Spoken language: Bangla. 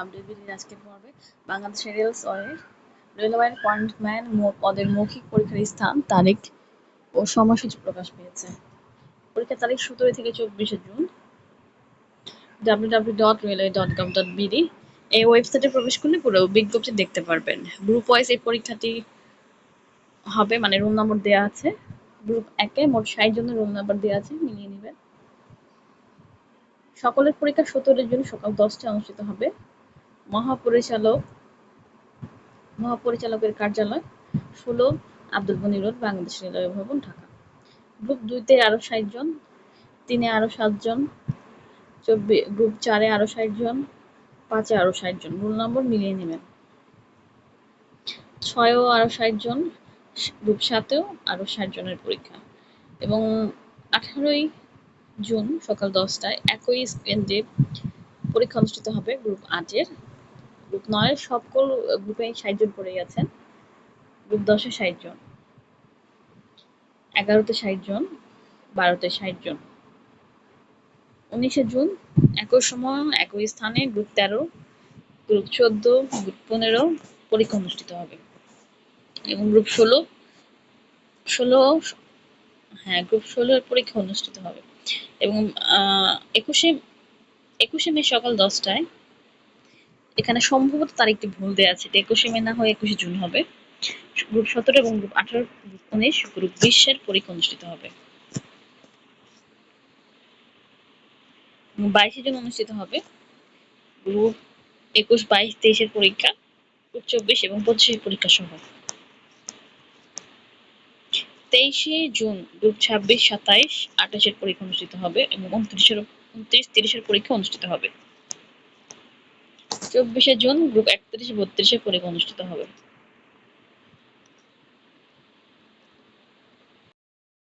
আপডেট আজকের পর্বে। বাংলাদেশ রেলস ওয়ের রেলওয়ের পয়েন্টম্যান পদের মৌখিক পরীক্ষার স্থান, তারিখ ও সময়সূচি প্রকাশ পেয়েছে। পরীক্ষার তারিখ সতেরো থেকে চব্বিশে জুন। ডাব্লিউ এই ওয়েবসাইটে প্রবেশ করলে পুরো বিজ্ঞপ্তি দেখতে পারবেন। গ্রুপ ওয়াইজ এই পরীক্ষাটি হবে মানে রুম নম্বর দেওয়া আছে। গ্রুপ একে মোট ষাট জনের রুম নাম্বার দেওয়া আছে সকলের পরীক্ষা সতেরো জুন সকাল দশটায় অনুষ্ঠিত হবে। মহাপরিচালক, মহাপরিচালকের কার্যালয়, ষোলো আব্দুল গনি রোড, বাংলাদেশ রেলওয়ে ভবন, ঢাকা। গ্রুপ দুইতে আরও ষাট জন, তিনে আরও সাতজন চব্বিশ গ্রুপ চারে আরও ষাট জন, পাঁচে আরও ষাট জন। রোল নম্বর মিলিয়ে নেবেন। ছয়ও আরও ষাট জন, গ্রুপ সাতেও আরও ষাট জনের পরীক্ষা। এবং আঠারোই জুন সকাল দশটায় একই কেন্দ্রে পরীক্ষা অনুষ্ঠিত হবে গ্রুপ আটের গ্রুপ নয়ের সকল গ্রুপে ষাট জন পড়ে গেছেন। গ্রুপ দশে ষাট জন। এগারোতে ষাট জন বারোতে ষাট জন। উনিশে জুন একই সময়, একই স্থানে গ্রুপ তেরো গ্রুপ চোদ্দ গ্রুপ পনেরো পরীক্ষা অনুষ্ঠিত হবে। এবং গ্রুপ ষোলো ষোলো হ্যাঁ গ্রুপ ষোলোর পরীক্ষা অনুষ্ঠিত হবে। এবং একুশে একুশে মে সকাল দশটায় এখানে সম্ভবত তারিখটি ভুল দেওয়া আছে। এটা একুশে মে না হয়ে একুশে জুন হবে। গ্রুপ সতেরো এবং গ্রুপ আঠারো গ্রুপ উনিশ গ্রুপ বিশের পরীক্ষা অনুষ্ঠিত হবে। বাইশে জুন অনুষ্ঠিত হবে। গ্রুপ একুশ, বাইশ, তেইশের পরীক্ষা গ্রুপ চব্বিশ এবং পঁচিশের পরীক্ষা সহ। তেইশে জুন গ্রুপ ছাব্বিশ, সাতাইশ, আঠাশের পরীক্ষা অনুষ্ঠিত হবে এবং উনত্রিশের উনত্রিশ, তিরিশের পরীক্ষা অনুষ্ঠিত হবে। চব্বিশে জুন গ্রুপ একত্রিশ, বত্রিশের পরীক্ষা অনুষ্ঠিত হবে।